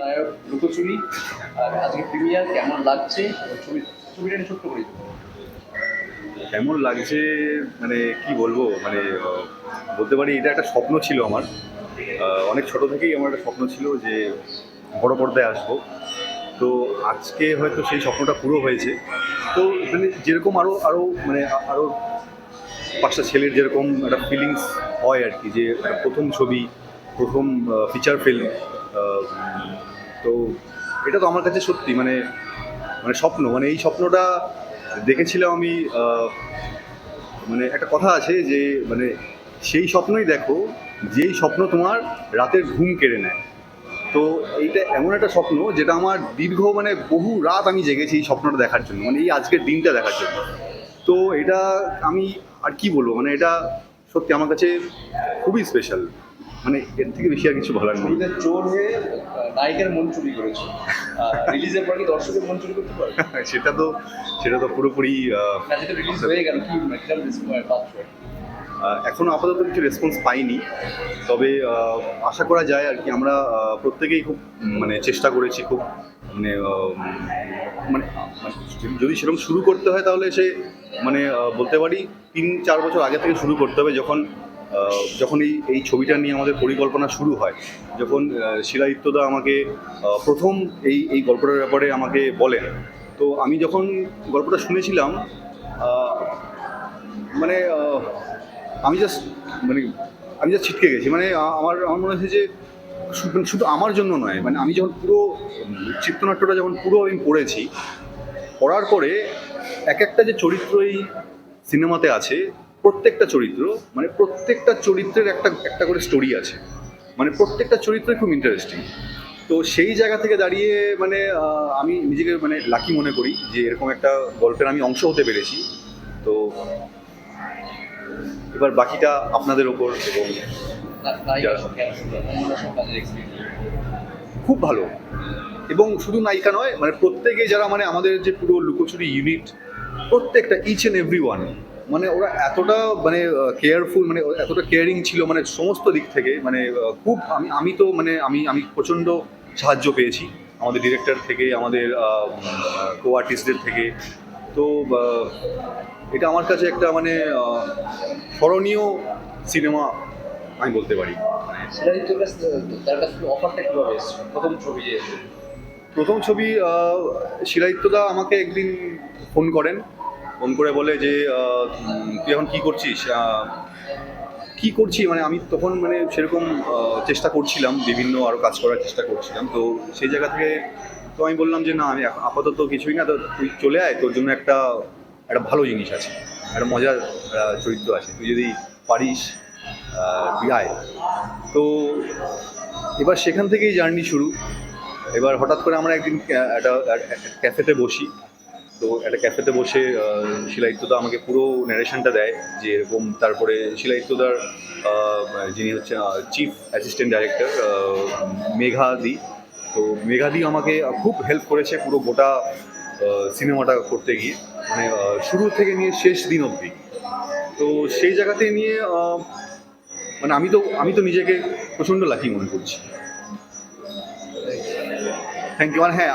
নায়ক আর আজকে প্রিমিয়ার কেমন লাগছে? ছবি ছোট্ট করে কেমন লাগছে মানে কি বলব মানে বলতে পারি এটা একটা স্বপ্ন ছিল আমার। অনেক ছোট থেকেই আমার একটা স্বপ্ন ছিল যে বড় পর্দায় আসব। তো আজকে হয়তো সেই স্বপ্নটা পুরো হয়েছে। তো মানে যেরকম আরও আরও মানে আরও পাঁচটা ছেলের যেরকম একটা ফিলিংস হয় আর কি, যে প্রথম ছবি, প্রথম ফিচার ফিল্ম তো এটা তো আমার কাছে সত্যি মানে মানে স্বপ্ন মানে এই স্বপ্নটা দেখেছিলাম আমি মানে একটা কথা আছে যে মানে সেই স্বপ্নই দেখো, যেই স্বপ্ন তোমার রাতের ঘুম কেড়ে নেয়। তো এইটা এমন একটা স্বপ্ন যেটা আমার দীর্ঘ মানে বহু রাত আমি জেগেছি এই স্বপ্নটা দেখার জন্য মানে এই আজকের দিনটা দেখার জন্য। তো এটা আমি, আর কি বলব মানে এটা সত্যি আমার কাছে খুবই স্পেশাল মানে এর থেকে বেশি আর কিছু বলার নেই। ছবিতে চোর হয়ে নায়িকার মন চুরি করেছে। রিলিজের পর কি দর্শকের মন চুরি করতে পারে? সেটা তো সেটা তো পুরোপুরি রিলিজ হয়ে গেল। কি মানে কীরকম রেসপন্স পাচ্ছ আহ, এখনও আপাতত কিছু রেসপন্স পাইনি। তবে আশা করা যায় আর কি আমরা প্রত্যেকেই খুব মানে চেষ্টা করেছি খুব মানে মানে মানে যদি সেরকম শুরু করতে হয় তাহলে সে মানে বলতে পারি তিন চার বছর আগে থেকে শুরু করতে হবে। যখন যখন এই এই ছবিটা নিয়ে আমাদের পরিকল্পনা শুরু হয়, যখন শিলাদিত্যদা আমাকে প্রথম এই এই গল্পটার ব্যাপারে আমাকে বলেন, তো আমি যখন গল্পটা শুনেছিলাম মানে আমি জাস্ট মানে আমি জাস্ট ছিটকে গেছি। মানে আমার আমার মনে হয়েছে যে মানে শুধু আমার জন্য নয় মানে আমি যখন পুরো চিত্রনাট্যটা যখন পুরো আমি পড়েছি, পড়ার পরে এক একটা যে চরিত্র এই সিনেমাতে আছে প্রত্যেকটা চরিত্র মানে প্রত্যেকটা চরিত্রের একটা একটা করে স্টোরি আছে। মানে প্রত্যেকটা চরিত্রই খুব ইন্টারেস্টিং তো সেই জায়গা থেকে দাঁড়িয়ে মানে আমি নিজেকে মানে লাকি মনে করি যে এরকম একটা গল্পের আমি অংশ হতে পেরেছি। তো এবার বাকিটা আপনাদের ওপর এবং খুব ভালো। এবং শুধু নায়িকা নয় মানে প্রত্যেকে যারা মানে আমাদের যে পুরো লুকোচুরি ইউনিট প্রত্যেকটা ইচ অ্যান্ড এভরি ওয়ান মানে ওরা এতটা মানে কেয়ারফুল মানে এতটা কেয়ারিং ছিল মানে সমস্ত দিক থেকে মানে খুব আমি আমি তো মানে আমি আমি প্রচণ্ড সাহায্য পেয়েছি আমাদের ডিরেক্টর থেকে আমাদের কো আর্টিস্টদের থেকে। তো এটা আমার কাছে একটা মানে স্মরণীয় সিনেমা আমি বলতে পারি। এসেছে? প্রথম ছবি প্রথম ছবি শিলাদিত্যদা আমাকে একদিন ফোন করেন। ফোন করে বলে যে তুই এখন কী করছিস? কী করছি? মানে আমি তখন মানে সেরকম চেষ্টা করছিলাম, বিভিন্ন আরও কাজ করার চেষ্টা করছিলাম। তো সেই জায়গা থেকে তো আমি বললাম যে, না, আমি আপাতত কিছুই না, তো তুই চলে আয়, তোর জন্য একটা একটা ভালো জিনিস আছে, একটা মজার চরিত্র আছে। তুই যদি পারিস তুই আয়। তো এবার সেখান থেকেই জার্নি শুরু। এবার হঠাৎ করে আমরা একদিন একটা ক্যাফেতে বসি। তো একটা ক্যাফেতে বসে আহ, শিলাদিত্যদা আমাকে পুরো ন্যারেশনটা দেয় যে এরকম তারপরে শিলাদিত্যদার আহ, যিনি হচ্ছে চিফ অ্যাসিস্ট্যান্ট ডাইরেক্টর মেঘাদি তো মেঘাদি আমাকে খুব হেল্প করেছে পুরো গোটা সিনেমাটা করতে গিয়ে। মানে শুরু থেকে নিয়ে শেষ দিন অবধি। তো সেই জায়গাতে নিয়ে মানে আমি তো আমি তো নিজেকে প্রচণ্ড লাকি মনে করছি। থ্যাংক ইউ আর হ্যাঁ